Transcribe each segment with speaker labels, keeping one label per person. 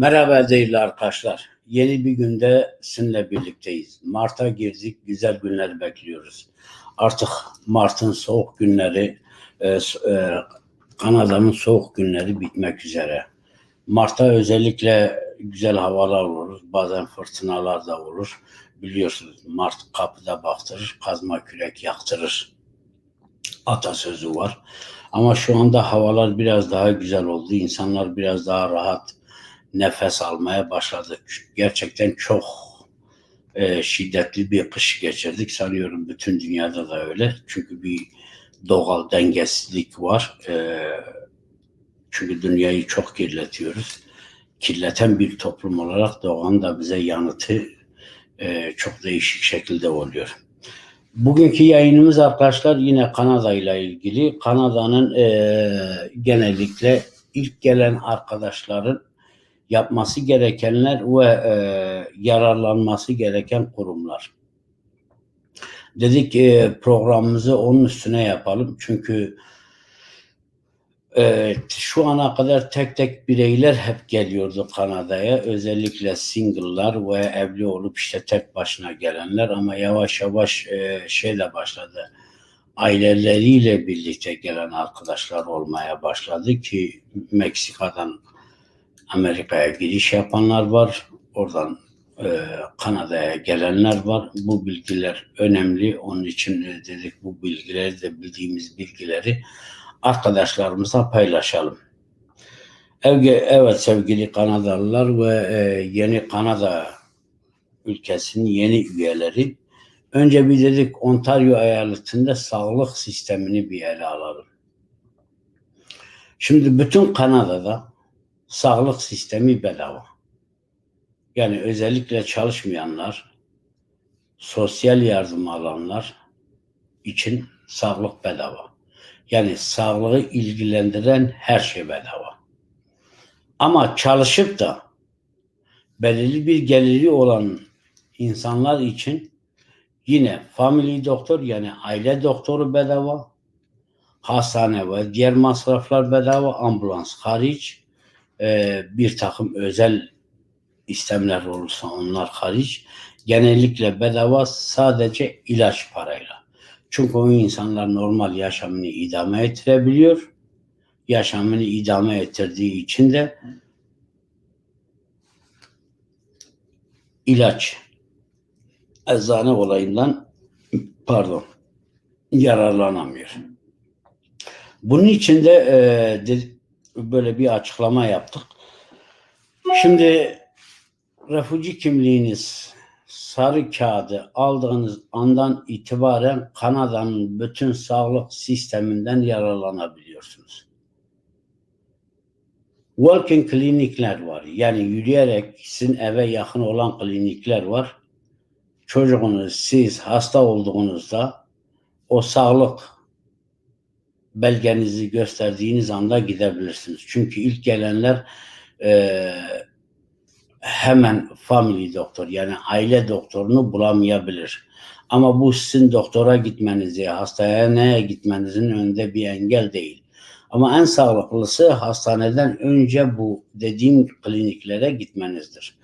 Speaker 1: Merhaba değerli arkadaşlar. Yeni bir günde sizinle birlikteyiz. Mart'a girdik, güzel günler bekliyoruz. Artık Mart'ın soğuk günleri, e, e, Kanada'nın soğuk günleri bitmek üzere. Mart'ta özellikle güzel havalar olur, bazen fırtınalar da olur. Biliyorsunuz Mart kapıda baktırır, kazma kürek yaktırır. Atasözü var. Ama şu anda havalar biraz daha güzel oldu. İnsanlar biraz daha rahat nefes almaya başladık. Gerçekten çok e, şiddetli bir kış geçirdik. Sanıyorum bütün dünyada da öyle. Çünkü bir doğal dengesizlik var. E, çünkü dünyayı çok kirletiyoruz. Kirleten bir toplum olarak doğanın da bize yanıtı e, çok değişik şekilde oluyor. Bugünkü yayınımız arkadaşlar yine Kanada ile ilgili. Kanada'nın e, genellikle ilk gelen arkadaşların yapması gerekenler ve e, yararlanması gereken kurumlar. Dedik e, programımızı onun üstüne yapalım. Çünkü e, şu ana kadar tek tek bireyler hep geliyordu Kanada'ya. Özellikle single'lar ve evli olup işte tek başına gelenler ama yavaş yavaş e, şeyle başladı. Aileleriyle birlikte gelen arkadaşlar olmaya başladı ki Meksika'dan Amerika'ya giriş yapanlar var. Oradan e, Kanada'ya gelenler var. Bu bilgiler önemli. Onun için dedik bu bilgileri de bildiğimiz bilgileri arkadaşlarımızla paylaşalım. Evet sevgili Kanadalılar ve e, yeni Kanada ülkesinin yeni üyeleri. Önce bir dedik Ontario eyaletinde sağlık sistemini bir ele alalım. Şimdi bütün Kanada'da sağlık sistemi bedava. Yani özellikle çalışmayanlar, sosyal yardım alanlar için sağlık bedava. Yani sağlığı ilgilendiren her şey bedava. Ama çalışıp da belirli bir geliri olan insanlar için yine family doktor yani aile doktoru bedava, hastane ve diğer masraflar bedava, ambulans hariç, e, bir takım özel istemler olursa onlar hariç genellikle bedava sadece ilaç parayla. Çünkü o insanlar normal yaşamını idame ettirebiliyor. Yaşamını idame ettirdiği için de ilaç eczane olayından pardon yararlanamıyor. Bunun için de e, böyle bir açıklama yaptık. Şimdi refuji kimliğiniz sarı kağıdı aldığınız andan itibaren Kanada'nın bütün sağlık sisteminden yararlanabiliyorsunuz. Walking klinikler var. Yani yürüyerek sizin eve yakın olan klinikler var. Çocuğunuz siz hasta olduğunuzda o sağlık belgenizi gösterdiğiniz anda gidebilirsiniz. Çünkü ilk gelenler e, hemen family doktor yani aile doktorunu bulamayabilir. Ama bu sizin doktora gitmenizi, hastaneye gitmenizin önünde bir engel değil. Ama en sağlıklısı hastaneden önce bu dediğim kliniklere gitmenizdir.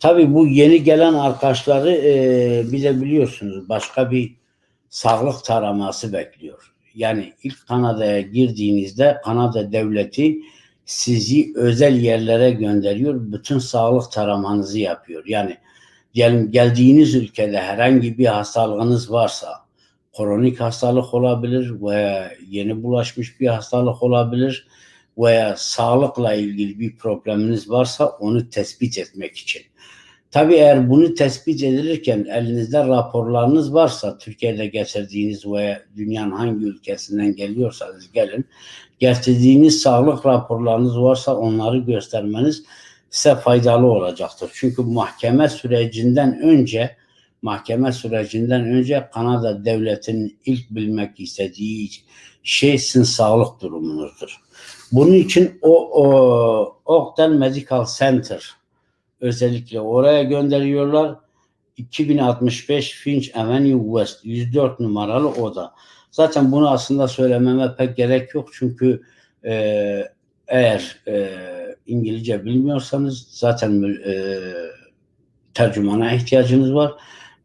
Speaker 1: Tabii bu yeni gelen arkadaşları e, bir de biliyorsunuz başka bir sağlık taraması bekliyor. Yani ilk Kanada'ya girdiğinizde Kanada devleti sizi özel yerlere gönderiyor. Bütün sağlık taramanızı yapıyor. Yani diyelim geldiğiniz ülkede herhangi bir hastalığınız varsa kronik hastalık olabilir veya yeni bulaşmış bir hastalık olabilir veya sağlıkla ilgili bir probleminiz varsa onu tespit etmek için. Tabii eğer bunu tespit edilirken elinizde raporlarınız varsa Türkiye'de geçirdiğiniz veya dünyanın hangi ülkesinden geliyorsanız gelin getirdiğiniz sağlık raporlarınız varsa onları göstermeniz size faydalı olacaktır. Çünkü mahkeme sürecinden önce mahkeme sürecinden önce Kanada devletinin ilk bilmek istediği şey sizin sağlık durumunuzdur. Bunun için o, o Oakland Medical Center özellikle oraya gönderiyorlar. 2065 Finch Avenue West 104 numaralı oda. Zaten bunu aslında söylememe pek gerek yok çünkü e, eğer e, İngilizce bilmiyorsanız zaten e, tercümana ihtiyacınız var.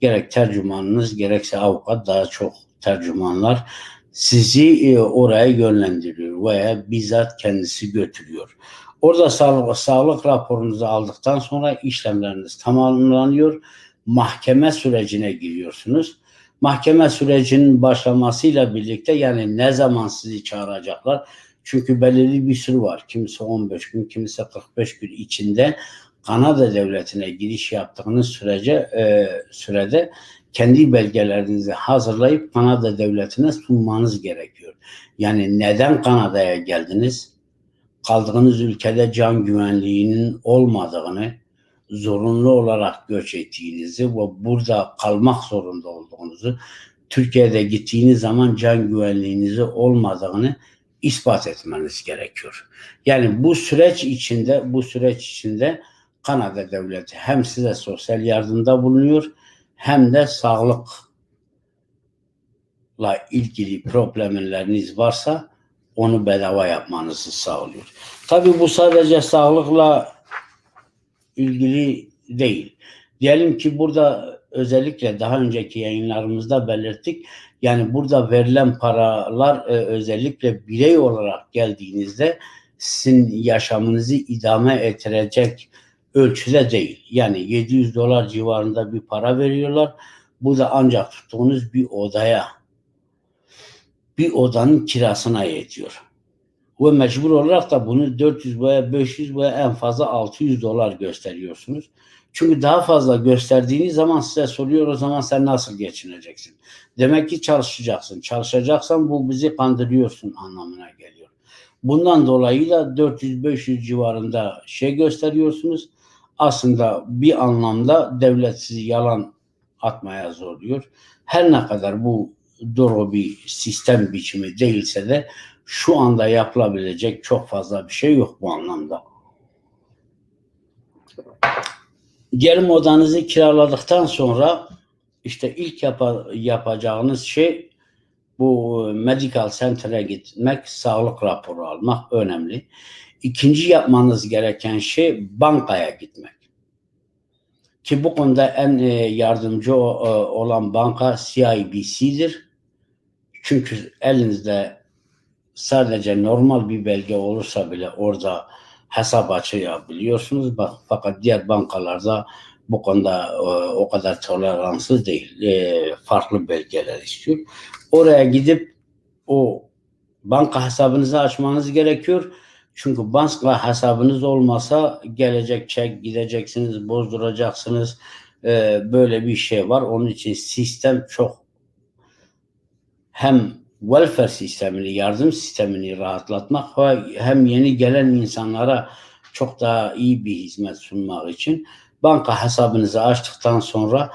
Speaker 1: Gerek tercümanınız gerekse avukat daha çok tercümanlar sizi e, oraya yönlendiriyor veya bizzat kendisi götürüyor. Orada sağlık, sağlık raporunuzu aldıktan sonra işlemleriniz tamamlanıyor. Mahkeme sürecine giriyorsunuz. Mahkeme sürecinin başlamasıyla birlikte yani ne zaman sizi çağıracaklar? Çünkü belirli bir süre var. Kimisi 15 gün, kimisi 45 gün içinde Kanada devletine giriş yaptığınız sürece e, sürede kendi belgelerinizi hazırlayıp Kanada devletine sunmanız gerekiyor. Yani neden Kanada'ya geldiniz? Kaldığınız ülkede can güvenliğinin olmadığını, zorunlu olarak göç ettiğinizi ve burada kalmak zorunda olduğunuzu, Türkiye'de gittiğiniz zaman can güvenliğinizi olmadığını ispat etmeniz gerekiyor. Yani bu süreç içinde bu süreç içinde Kanada devleti hem size sosyal yardımda bulunuyor hem de sağlıkla ilgili problemleriniz varsa onu bedava yapmanızı sağlıyor. Tabii bu sadece sağlıkla ilgili değil. Diyelim ki burada özellikle daha önceki yayınlarımızda belirttik. Yani burada verilen paralar e, özellikle birey olarak geldiğinizde sizin yaşamınızı idame ettirecek ölçüde değil. Yani 700 dolar civarında bir para veriyorlar. Bu da ancak tuttuğunuz bir odaya bir odanın kirasına yetiyor. Ve mecbur olarak da bunu 400 veya 500 veya en fazla 600 dolar gösteriyorsunuz. Çünkü daha fazla gösterdiğiniz zaman size soruyor o zaman sen nasıl geçineceksin? Demek ki çalışacaksın. Çalışacaksan bu bizi kandırıyorsun anlamına geliyor. Bundan dolayı da 400-500 civarında şey gösteriyorsunuz. Aslında bir anlamda devlet sizi yalan atmaya zorluyor. Her ne kadar bu doğru bir sistem biçimi değilse de şu anda yapılabilecek çok fazla bir şey yok bu anlamda. Diyelim odanızı kiraladıktan sonra işte ilk yapa- yapacağınız şey bu medical center'a gitmek, sağlık raporu almak önemli. İkinci yapmanız gereken şey bankaya gitmek. Ki bu konuda en e, yardımcı e, olan banka CIBC'dir. Çünkü elinizde sadece normal bir belge olursa bile orada hesap açabiliyorsunuz. Bak, fakat diğer bankalarda bu konuda e, o kadar toleranssız değil. E, farklı belgeler istiyor. Oraya gidip o banka hesabınızı açmanız gerekiyor. Çünkü banka hesabınız olmasa gelecek çek gideceksiniz, bozduracaksınız. E, böyle bir şey var. Onun için sistem çok hem welfare sistemini, yardım sistemini rahatlatmak ve hem yeni gelen insanlara çok daha iyi bir hizmet sunmak için banka hesabınızı açtıktan sonra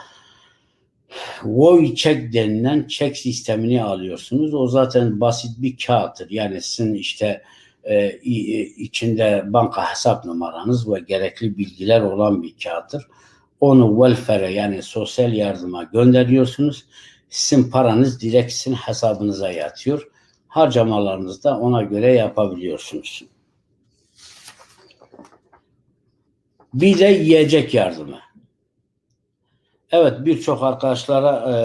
Speaker 1: Voy check denilen çek sistemini alıyorsunuz. O zaten basit bir kağıttır. Yani sizin işte e, i- içinde banka hesap numaranız ve gerekli bilgiler olan bir kağıttır. Onu welfare'e yani sosyal yardıma gönderiyorsunuz. Sizin paranız direkt sizin hesabınıza yatıyor. Harcamalarınızı da ona göre yapabiliyorsunuz. Bir de yiyecek yardımı. Evet birçok arkadaşlara e,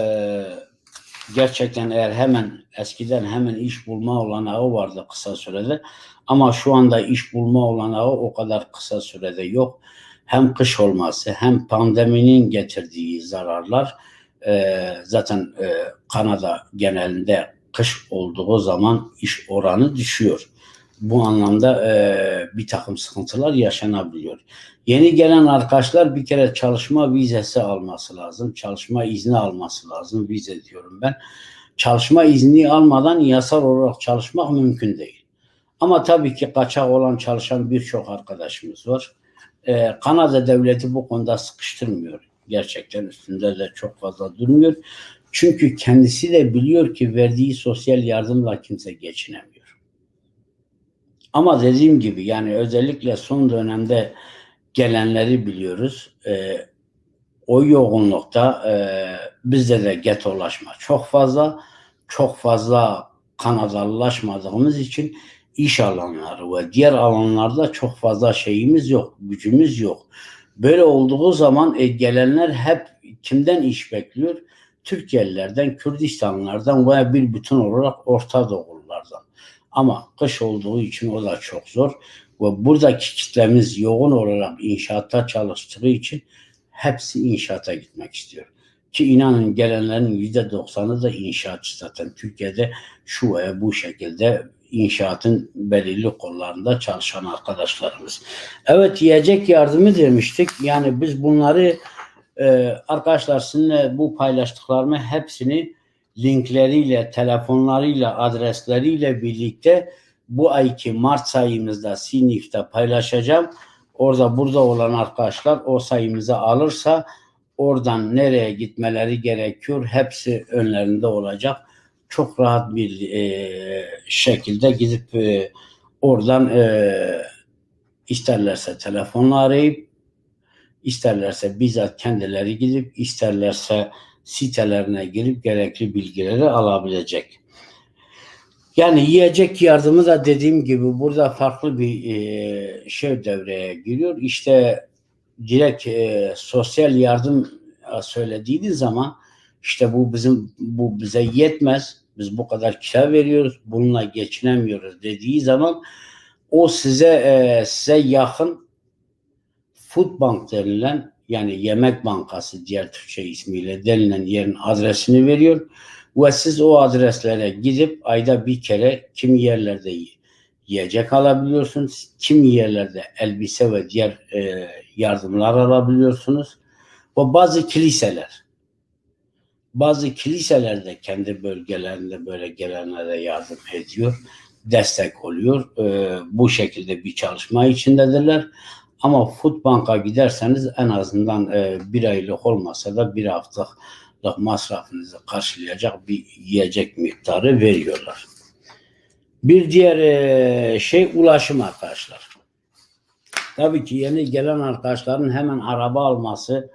Speaker 1: gerçekten eğer hemen eskiden hemen iş bulma olanağı vardı kısa sürede. Ama şu anda iş bulma olanağı o kadar kısa sürede yok. Hem kış olması hem pandeminin getirdiği zararlar e, zaten e, Kanada genelinde kış olduğu zaman iş oranı düşüyor. Bu anlamda e, bir takım sıkıntılar yaşanabiliyor. Yeni gelen arkadaşlar bir kere çalışma vizesi alması lazım. Çalışma izni alması lazım. Vize diyorum ben. Çalışma izni almadan yasal olarak çalışmak mümkün değil. Ama tabii ki kaçak olan çalışan birçok arkadaşımız var. Ee, Kanada devleti bu konuda sıkıştırmıyor. Gerçekten üstünde de çok fazla durmuyor. Çünkü kendisi de biliyor ki verdiği sosyal yardımla kimse geçinemiyor. Ama dediğim gibi yani özellikle son dönemde gelenleri biliyoruz. Ee, o yoğunlukta e, bizde de getolaşma çok fazla. Çok fazla Kanadalılaşmadığımız için iş alanları ve diğer alanlarda çok fazla şeyimiz yok, gücümüz yok. Böyle olduğu zaman e, gelenler hep kimden iş bekliyor? Türkiye'lilerden, Kürdistanlılardan veya bir bütün olarak Orta Doğululardan. Ama kış olduğu için o da çok zor. Ve buradaki kitlemiz yoğun olarak inşaatta çalıştığı için hepsi inşaata gitmek istiyor. Ki inanın gelenlerin yüzde doksanı da inşaatçı zaten. Türkiye'de şu veya bu şekilde inşaatın belirli kollarında çalışan arkadaşlarımız. Evet yiyecek yardımı demiştik. Yani biz bunları e, arkadaşlar sizinle bu paylaştıklarımı hepsini linkleriyle, telefonlarıyla, adresleriyle birlikte bu ayki Mart sayımızda Sinif'te paylaşacağım. Orada burada olan arkadaşlar o sayımızı alırsa oradan nereye gitmeleri gerekiyor hepsi önlerinde olacak. Çok rahat bir e, şekilde gidip e, oradan e, isterlerse telefonla arayıp isterlerse bizzat kendileri gidip isterlerse sitelerine girip gerekli bilgileri alabilecek. Yani yiyecek yardımı da dediğim gibi burada farklı bir e, şey devreye giriyor. İşte direkt e, sosyal yardım e, söylediğiniz zaman işte bu bizim bu bize yetmez. Biz bu kadar kira veriyoruz. Bununla geçinemiyoruz dediği zaman o size e, size yakın food bank denilen yani yemek bankası diğer Türkçe ismiyle denilen yerin adresini veriyor ve siz o adreslere gidip ayda bir kere kimi yerlerde yiyecek alabiliyorsunuz, kimi yerlerde elbise ve diğer e, yardımlar alabiliyorsunuz. Ve bazı kiliseler, bazı kiliseler de kendi bölgelerinde böyle gelenlere yardım ediyor, destek oluyor. E, bu şekilde bir çalışma içindedirler. Ama Foodbank'a giderseniz en azından e, bir aylık olmasa da bir haftalık masrafınızı karşılayacak bir yiyecek miktarı veriyorlar. Bir diğer e, şey ulaşım arkadaşlar. Tabii ki yeni gelen arkadaşların hemen araba alması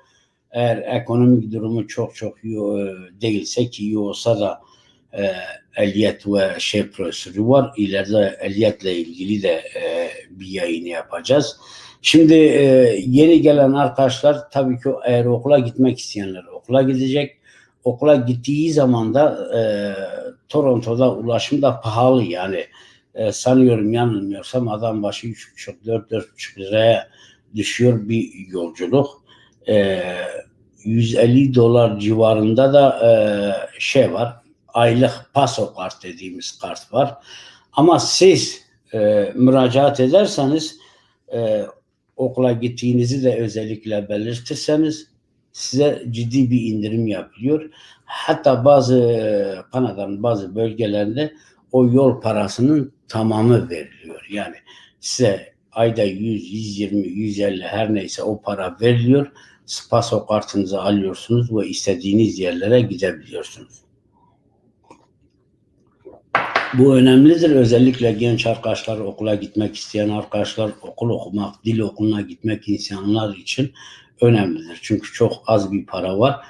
Speaker 1: eğer ekonomik durumu çok çok iyi e, değilse ki iyi olsa da e, ehliyet ve şey prosedürü var. İleride ehliyetle ilgili de e, bir yayını yapacağız. Şimdi e, yeni gelen arkadaşlar tabii ki eğer okula gitmek isteyenler okula gidecek. Okula gittiği zaman da e, Toronto'da ulaşım da pahalı yani. E, sanıyorum yanılmıyorsam adam başı 3,5-4-4,5 liraya düşüyor bir yolculuk. E, 150 dolar civarında da e, şey var. Aylık paso kart dediğimiz kart var. Ama siz e, müracaat ederseniz e, okula gittiğinizi de özellikle belirtirseniz size ciddi bir indirim yapılıyor. Hatta bazı Kanada'nın bazı bölgelerinde o yol parasının tamamı veriliyor. Yani size ayda 100, 120, 150 her neyse o para veriliyor. Spaso kartınızı alıyorsunuz ve istediğiniz yerlere gidebiliyorsunuz. Bu önemlidir. Özellikle genç arkadaşlar, okula gitmek isteyen arkadaşlar, okul okumak, dil okuluna gitmek insanlar için önemlidir. Çünkü çok az bir para var.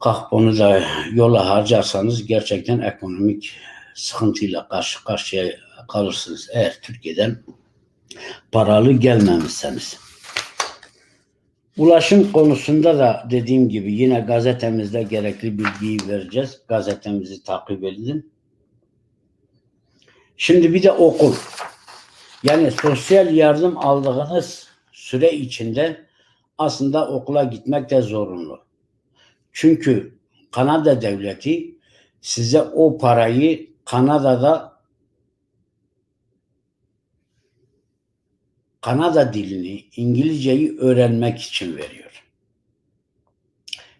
Speaker 1: Kalk onu da yola harcarsanız gerçekten ekonomik sıkıntıyla karşı karşıya kalırsınız. Eğer Türkiye'den paralı gelmemişseniz. Ulaşım konusunda da dediğim gibi yine gazetemizde gerekli bilgiyi vereceğiz. Gazetemizi takip edin. Şimdi bir de okul. Yani sosyal yardım aldığınız süre içinde aslında okula gitmek de zorunlu. Çünkü Kanada devleti size o parayı Kanada'da Kanada dilini, İngilizceyi öğrenmek için veriyor.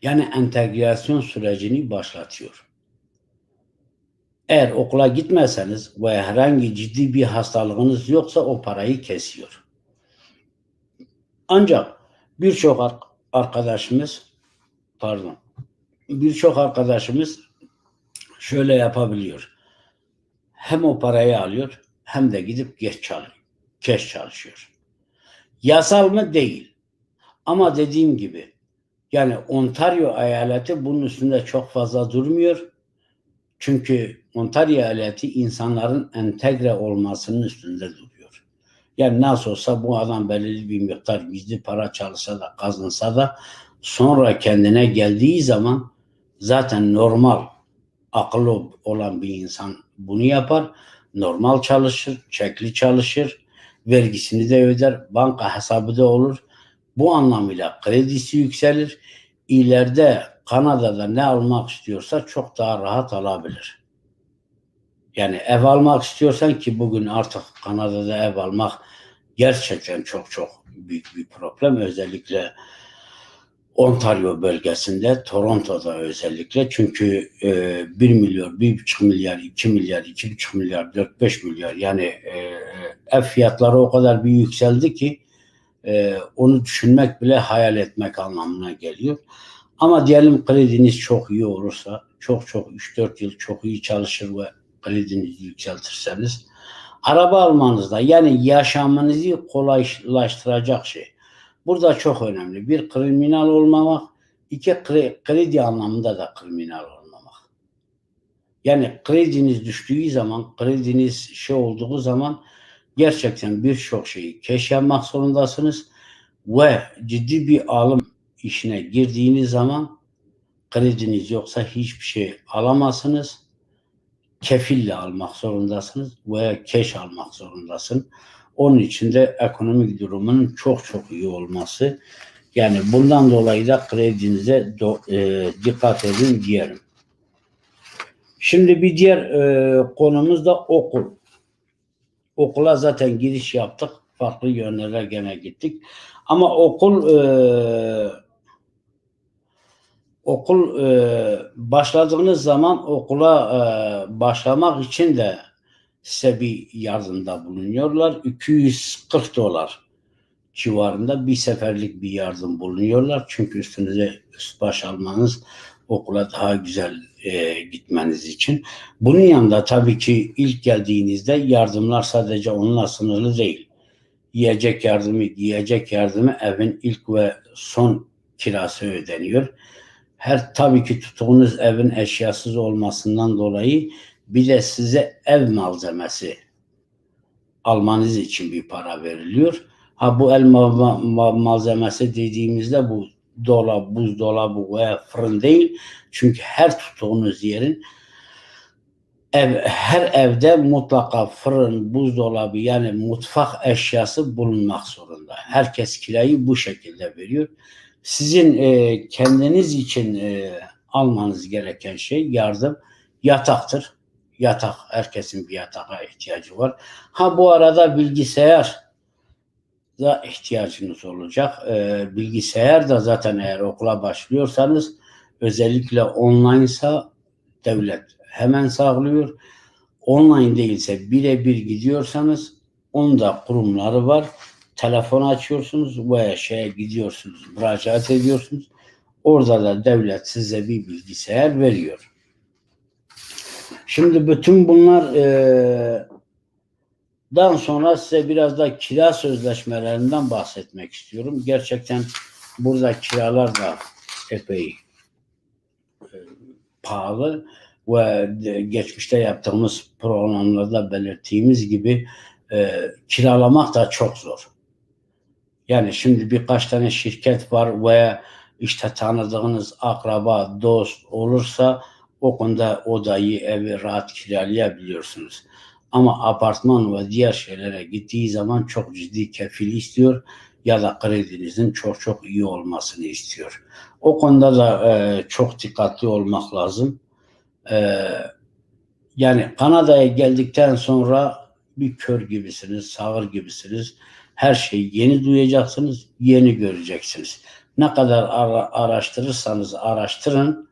Speaker 1: Yani entegrasyon sürecini başlatıyor. Eğer okula gitmezseniz ve herhangi ciddi bir hastalığınız yoksa o parayı kesiyor. Ancak birçok arkadaşımız pardon birçok arkadaşımız şöyle yapabiliyor. Hem o parayı alıyor hem de gidip geç çalışıyor. Geç çalışıyor. Yasal mı? Değil. Ama dediğim gibi yani Ontario eyaleti bunun üstünde çok fazla durmuyor Çünkü Ontario eyaleti insanların entegre olmasının üstünde duruyor. Yani nasıl olsa bu adam belirli bir miktar gizli para çalışsa da kazansa da sonra kendine geldiği zaman zaten normal akıllı olan bir insan bunu yapar. Normal çalışır, çekli çalışır, vergisini de öder, banka hesabı da olur. Bu anlamıyla kredisi yükselir. İleride Kanada'da ne almak istiyorsa çok daha rahat alabilir. Yani ev almak istiyorsan ki bugün artık Kanada'da ev almak gerçekten çok çok büyük bir problem. Özellikle Ontario bölgesinde, Toronto'da özellikle çünkü e, 1 milyar, 1,5 milyar, 2 milyar, 2,5 milyar, 4-5 milyar yani e, ev fiyatları o kadar bir yükseldi ki e, onu düşünmek bile hayal etmek anlamına geliyor. Ama diyelim krediniz çok iyi olursa, çok çok 3-4 yıl çok iyi çalışır ve kredinizi yükseltirseniz araba almanızda yani yaşamınızı kolaylaştıracak şey. Burada çok önemli. Bir kriminal olmamak, iki kre- kredi anlamında da kriminal olmamak. Yani krediniz düştüğü zaman, krediniz şey olduğu zaman gerçekten birçok şeyi keş yapmak zorundasınız ve ciddi bir alım işine girdiğiniz zaman krediniz yoksa hiçbir şey alamazsınız. Kefille almak zorundasınız veya keş almak zorundasın. Onun için de ekonomik durumunun çok çok iyi olması. Yani bundan dolayı da kredinize do, e, dikkat edin diyelim. Şimdi bir diğer e, konumuz da okul. Okula zaten giriş yaptık. Farklı yönlere gene gittik. Ama okul e, okul e, başladığınız zaman okula e, başlamak için de size bir yardımda bulunuyorlar. 240 dolar civarında bir seferlik bir yardım bulunuyorlar. Çünkü üstünüze üst baş almanız okula daha güzel e, gitmeniz için. Bunun yanında tabii ki ilk geldiğinizde yardımlar sadece onunla sınırlı değil. Yiyecek yardımı, giyecek yardımı evin ilk ve son kirası ödeniyor. Her tabii ki tuttuğunuz evin eşyasız olmasından dolayı bir de size ev malzemesi almanız için bir para veriliyor. Ha bu el ma- ma- malzemesi dediğimizde bu dolap, buzdolabı veya fırın değil. Çünkü her tuttuğunuz yerin ev, her evde mutlaka fırın, buzdolabı yani mutfak eşyası bulunmak zorunda. Herkes kirayı bu şekilde veriyor. Sizin e, kendiniz için e, almanız gereken şey yardım yataktır. Yatak, herkesin bir yatağa ihtiyacı var. Ha bu arada bilgisayar da ihtiyacınız olacak. E, bilgisayar da zaten eğer okula başlıyorsanız özellikle online'sa devlet hemen sağlıyor. Online değilse birebir gidiyorsanız onun da kurumları var. Telefon açıyorsunuz veya şeye gidiyorsunuz, müracaat ediyorsunuz. Orada da devlet size bir bilgisayar veriyor. Şimdi bütün bunlar e, dan sonra size biraz da kira sözleşmelerinden bahsetmek istiyorum. Gerçekten burada kiralar da epey e, pahalı ve geçmişte yaptığımız programlarda belirttiğimiz gibi e, kiralamak da çok zor. Yani şimdi birkaç tane şirket var veya işte tanıdığınız akraba, dost olursa o konuda odayı, evi rahat kiralayabiliyorsunuz. Ama apartman ve diğer şeylere gittiği zaman çok ciddi kefil istiyor ya da kredinizin çok çok iyi olmasını istiyor. O konuda da e, çok dikkatli olmak lazım. E, yani Kanada'ya geldikten sonra bir kör gibisiniz, sağır gibisiniz. Her şeyi yeni duyacaksınız, yeni göreceksiniz. Ne kadar ara- araştırırsanız araştırın,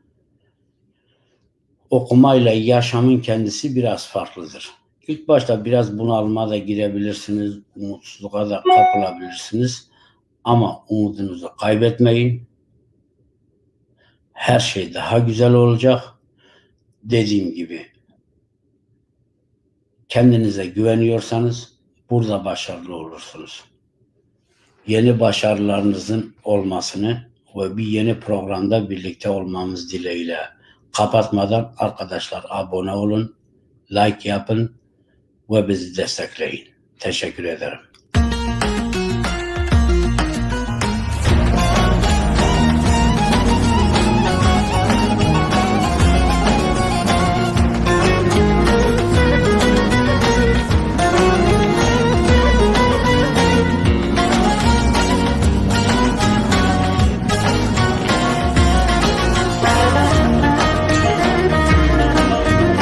Speaker 1: okumayla yaşamın kendisi biraz farklıdır. İlk başta biraz bunalma da girebilirsiniz, umutsuzluğa da kapılabilirsiniz. Ama umudunuzu kaybetmeyin. Her şey daha güzel olacak. Dediğim gibi kendinize güveniyorsanız burada başarılı olursunuz. Yeni başarılarınızın olmasını ve bir yeni programda birlikte olmamız dileğiyle Kapatmadan arkadaşlar abone olun, like yapın ve bizi destekleyin. Teşekkür ederim.